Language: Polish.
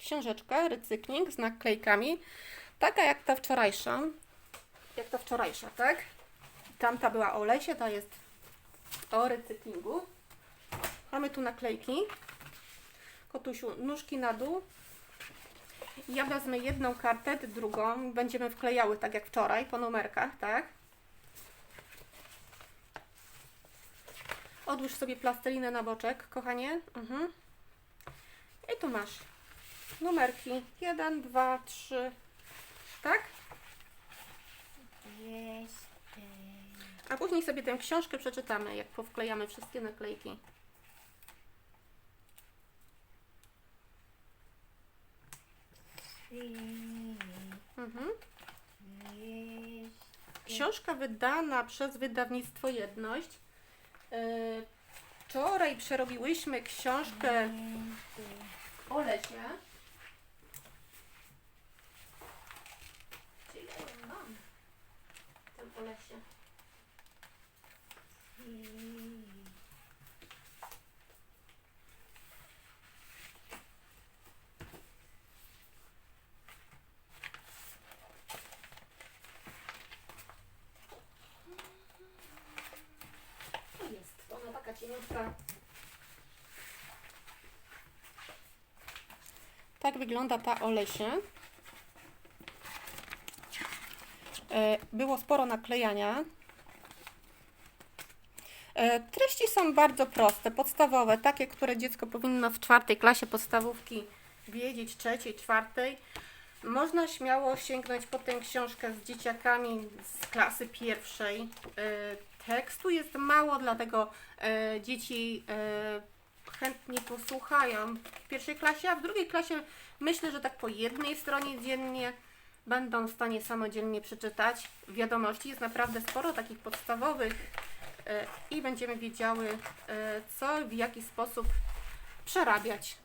książeczkę, recykling z naklejkami, taka jak ta wczorajsza, jak ta wczorajsza, tak? Tamta była o lesie, ta jest o recyklingu. Mamy tu naklejki. Kotusiu, nóżki na dół. Ja wezmę jedną kartę, drugą. Będziemy wklejały tak jak wczoraj, po numerkach, tak? Odłóż sobie plastelinę na boczek, kochanie. Mhm. I tu masz numerki. Jeden, dwa, trzy. Tak? Jest. A później sobie tę książkę przeczytamy, jak powklejamy wszystkie naklejki. Mhm. Książka wydana przez wydawnictwo Jedność. Yy, Wczoraj przerobiłyśmy książkę o lesie. Tam o lesie. Tu jest, ona taka cieniutka. Tak wygląda ta o lesie. E, Było sporo naklejania. E, Treści są bardzo proste, podstawowe, takie, które dziecko powinno w czwartej klasie podstawówki wiedzieć, trzeciej, czwartej. Można śmiało sięgnąć po tę książkę z dzieciakami z klasy pierwszej. E, Tekstu jest mało, dlatego e, dzieci e, chętnie posłuchają w pierwszej klasie, a w drugiej klasie myślę, że tak po jednej stronie dziennie będą w stanie samodzielnie przeczytać. Wiadomości jest naprawdę sporo takich podstawowych e, i będziemy wiedziały, e, co, w jaki sposób przerabiać